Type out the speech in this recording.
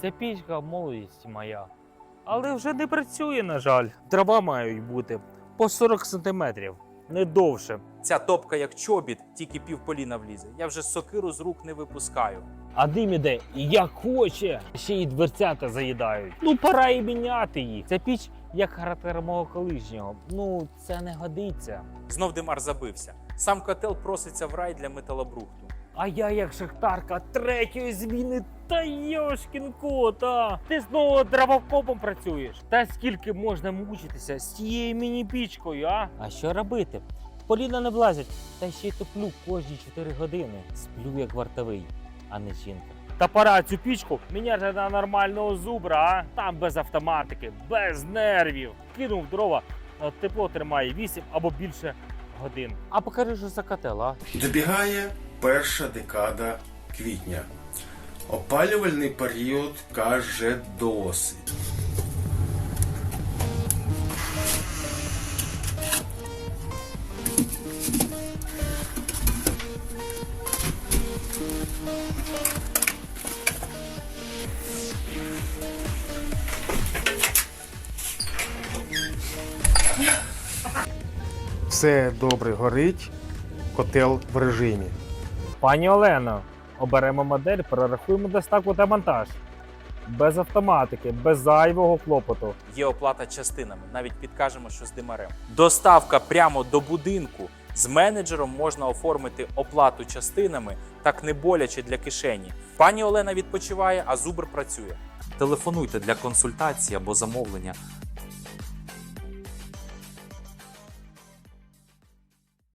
Це пічка молодість моя. Але вже не працює, на жаль. Дрова мають бути по 40 сантиметрів, не довше. Ця топка як чобіт, тільки півполіна влізе. Я вже сокиру з рук не випускаю. А дим іде як хоче. Ще й дверцята заїдають. Ну, пора і міняти їх. Ця піч як характер мого колишнього. Ну, це не годиться. Знов димар забився. Сам котел проситься в рай для металобрухту. А я як шахтарка третьої зміни. Та йошкін кот, а! Ти знову дровокопом працюєш. Та скільки можна мучитися з цією міні-пічкою, а? А що робити? Поліна не влазять, та ще й топлю кожні 4 години. Сплю як вартовий, а не жінка. Та пора цю пічку міняти на нормального зубра, а? Там без автоматики, без нервів. Кинув дрова, тепло тримає 8 або більше годин. А покажи, що за котел, а? Добігає перша декада квітня. Опалювальний період каже досить. Все добре горить, котел в режимі. Пані Олено, оберемо модель, перерахуємо доставку та монтаж. Без автоматики, без зайвого клопоту. Є оплата частинами, навіть підкажемо, що з димарем. Доставка прямо до будинку. З менеджером можна оформити оплату частинами, так не боляче для кишені. Пані Олена відпочиває, а зубр працює. Телефонуйте для консультації або замовлення